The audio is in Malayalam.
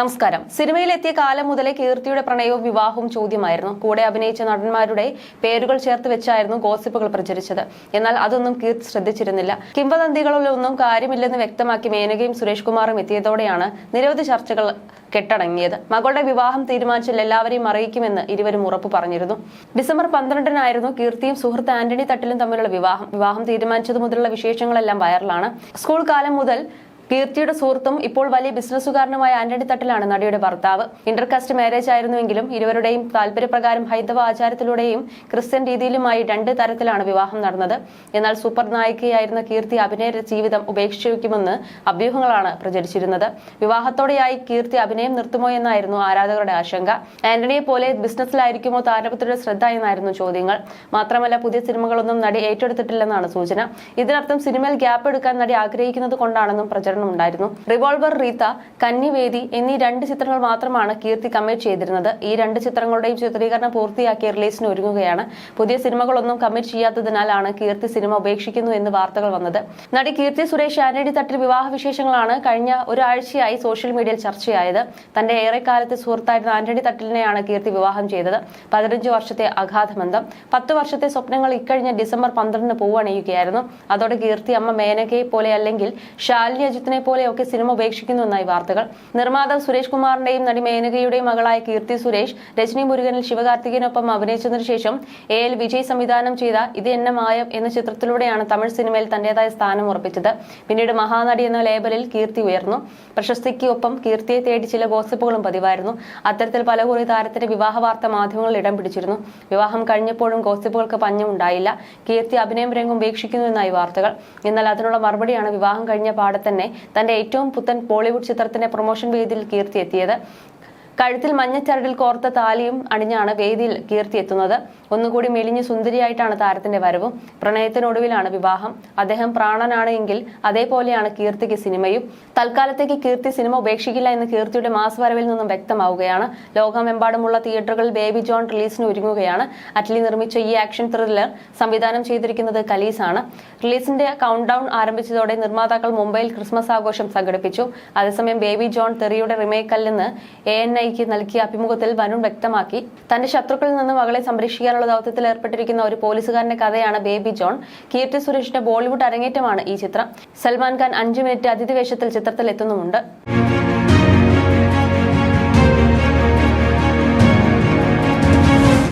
നമസ്കാരം. സിനിമയിലെത്തിയ കാലം മുതലേ കീർത്തിയുടെ പ്രണയവും വിവാഹവും ചോദ്യമായിരുന്നു. കൂടെ അഭിനയിച്ച നടന്മാരുടെ പേരുകൾ ചേർത്ത് വെച്ചായിരുന്നു ഗോസിപ്പുകൾ പ്രചരിച്ചത്. എന്നാൽ അതൊന്നും കീർത്തി ശ്രദ്ധിച്ചിരുന്നില്ല. കിംവദന്തികളിലൊന്നും കാര്യമില്ലെന്ന് വ്യക്തമാക്കി മേനകയും സുരേഷ് കുമാറും എത്തിയതോടെയാണ് നിരവധി ചർച്ചകൾ കെട്ടടങ്ങിയത്. മകളുടെ വിവാഹം തീരുമാനിച്ചാൽ എല്ലാവരെയും അറിയിക്കുമെന്ന് ഇരുവരും ഉറപ്പു പറഞ്ഞിരുന്നു. ഡിസംബർ പന്ത്രണ്ടിനായിരുന്നു കീർത്തിയും സുഹൃത്ത് ആന്റണി തട്ടിലും തമ്മിലുള്ള വിവാഹം. വിവാഹം തീരുമാനിച്ചത് മുതലുള്ള വിശേഷങ്ങളെല്ലാം വൈറലാണ്. സ്കൂൾ കാലം മുതൽ കീർത്തിയുടെ സുഹൃത്തും ഇപ്പോൾ വലിയ ബിസിനസ്സുകാരനുമായ ആന്റണി തട്ടിലാണ് നടിയുടെ ഭർത്താവ്. ഇന്റർകാസ്റ്റ് മാരേജ് ആയിരുന്നുവെങ്കിലും ഇരുവരുടെയും താല്പര്യപ്രകാരം ഹൈന്ദവ ആചാരത്തിലൂടെയും ക്രിസ്ത്യൻ രീതിയിലുമായി രണ്ട് തരത്തിലാണ് വിവാഹം നടന്നത്. എന്നാൽ സൂപ്പർ നായികയായിരുന്ന കീർത്തി അഭിനയ ജീവിതം ഉപേക്ഷിക്കുമെന്ന് അഭ്യൂഹങ്ങളാണ് പ്രചരിച്ചിരുന്നത്. വിവാഹത്തോടെയായി കീർത്തി അഭിനയം നിർത്തുമോ എന്നായിരുന്നു ആരാധകരുടെ ആശങ്ക. ആന്റണിയെ പോലെ ബിസിനസ്സിലായിരിക്കുമോ താരപുത്രിയുടെ ശ്രദ്ധ എന്നായിരുന്നു ചോദ്യങ്ങൾ. മാത്രമല്ല പുതിയ സിനിമകളൊന്നും നടി ഏറ്റെടുത്തിട്ടില്ലെന്നാണ് സൂചന. ഇതിനർത്ഥം സിനിമയിൽ ഗ്യാപ്പ് എടുക്കാൻ നടി ആഗ്രഹിക്കുന്നത് കൊണ്ടാണെന്നും പ്രചരണമുണ്ടായിരുന്നു റിവോൾവർ റീത്ത കന്നിവേദി എന്നീ രണ്ട് ചിത്രങ്ങൾ മാത്രമാണ് കീർത്തി കമ്മിറ്റ് ചെയ്തിരുന്നത്. ഈ രണ്ട് ചിത്രങ്ങളുടെയും ചിത്രീകരണം പൂർത്തിയാക്കിയ റിലീസിന് ഒരുങ്ങുകയാണ്. പുതിയ സിനിമകളൊന്നും കമ്മിറ്റ് ചെയ്യാത്തതിനാലാണ് കീർത്തി സിനിമ ഉപേക്ഷിക്കുന്നു എന്ന് വാർത്തകൾ വന്നത്. നടി കീർത്തി സുരേഷ് ആന്റണി തട്ടിൽ വിവാഹ വിശേഷങ്ങളാണ് കഴിഞ്ഞ ഒരാഴ്ചയായി സോഷ്യൽ മീഡിയയിൽ ചർച്ചയായത്. തന്റെ ഏറെക്കാലത്തെ സുഹൃത്തായിരുന്ന ആന്റണി തട്ടിലിനെയാണ് കീർത്തി വിവാഹം ചെയ്തത്. പതിനഞ്ച് വർഷത്തെ അഗാധബന്ധം. പത്ത് വർഷത്തെ സ്വപ്നങ്ങൾ ഇക്കഴിഞ്ഞ ഡിസംബർ പന്ത്രണ്ടിന് പൂവണിയുകയായിരുന്നു. അതോടെ കീർത്തി അമ്മ മേനകയെ പോലെ അല്ലെങ്കിൽ ശാലിനി അജിത്തിനെ പോലെയൊക്കെ സിനിമ ഉപേക്ഷിക്കുന്നുവെന്നായി വാർത്തകൾ. നിർമ്മാതാവ് സുരേഷ് കുമാറിന്റെയും നടി മേനകയുടെയും മകളായ കീർത്തി സുരേഷ് രജനി മുരുകനിൽ ശിവകാർത്തികനൊപ്പം അഭിനയിച്ചതിനു ശേഷം എ എൽ വിജയ് സംവിധാനം ചെയ്ത ഇത് എന്നെ മായം എന്ന ചിത്രത്തിലൂടെയാണ് തമിഴ് സിനിമയിൽ തന്റേതായ സ്ഥാനം ഉറപ്പിച്ചത്. പിന്നീട് മഹാനടി എന്ന ലേബലിൽ കീർത്തി ഉയർന്നു. പ്രശസ്തിക്ക് ഒപ്പം കീർത്തിയെ തേടി ചില ഗോസിപ്പുകളും പതിവായിരുന്നു. അത്തരത്തിൽ പലകുറി താരത്തിന്റെ വിവാഹ വാർത്ത മാധ്യമങ്ങളിൽ ഇടം പിടിച്ചിരുന്നു. വിവാഹം കഴിഞ്ഞപ്പോഴും ഗോസിപ്പുകൾക്ക് പഞ്ഞമുണ്ടായില്ല കീർത്തി അഭിനയം രംഗം ഉപേക്ഷിക്കുന്നു എന്നായി വാർത്തകൾ. എന്നാൽ അതിനുള്ള മറുപടിയാണ് വിവാഹം കഴിഞ്ഞ പാടെ തന്നെ തന്റെ ഏറ്റവും പുത്തൻ ബോളിവുഡ് ചിത്രത്തിന്റെ പ്രൊമോഷൻ വേദിയിൽ കീർത്തി എത്തിയത് കഴുത്തിൽ മഞ്ഞച്ചരടിൽ കോർത്ത താലിയും അണിഞ്ഞാണ് വേദിയിൽ കീർത്തി എത്തുന്നത് ഒന്നുകൂടി മെലിഞ്ഞു സുന്ദരിയായിട്ടാണ് താരത്തിന്റെ വരവും. പ്രണയത്തിനൊടുവിലാണ് വിവാഹം. അദ്ദേഹം പ്രാണനാണ് എങ്കിൽ അതേപോലെയാണ് കീർത്തിക്ക് സിനിമയും. തൽക്കാലത്തേക്ക് കീർത്തി സിനിമ ഉപേക്ഷിക്കില്ല എന്ന് കീർത്തിയുടെ മാസ് വരവിൽ നിന്നും വ്യക്തമാവുകയാണ്. ലോകമെമ്പാടുമുള്ള തിയേറ്ററുകളിൽ ബേബി ജോൺ റിലീസിന് ഒരുങ്ങുകയാണ്. അറ്റ്ലി നിർമ്മിച്ച ഈ ആക്ഷൻ ത്രില്ലർ സംവിധാനം ചെയ്തിരിക്കുന്നത് കലീസാണ്. റിലീസിന്റെ കൗണ്ട് ഡൗൺ ആരംഭിച്ചതോടെ നിർമ്മാതാക്കൾ മുംബൈയിൽ ക്രിസ്മസ് ആഘോഷം സംഘടിപ്പിച്ചു. അതേസമയം ബേബി ജോൺ തെറിയുടെ റിമേക്കല്ലെന്ന് എ എൻ ഐക്ക് നൽകിയ അഭിമുഖത്തിൽ വരുൺ വ്യക്തമാക്കി. തന്റെ ശത്രുക്കളിൽ നിന്ന് മകളെ സംരക്ഷിക്കാനുള്ള ദൗത്യത്തിൽ ഏർപ്പെട്ടിരിക്കുന്ന ഒരു പോലീസുകാരന്റെ കഥയാണ് ബേബി ജോൺ. കീർത്തി സുരേഷിന്റെ ബോളിവുഡ് അരങ്ങേറ്റമാണ് ഈ ചിത്രം. സൽമാൻ ഖാൻ അഞ്ചു മിനിറ്റ് അതിഥി വേഷത്തിൽ ചിത്രത്തിൽ എത്തുന്നുമുണ്ട്.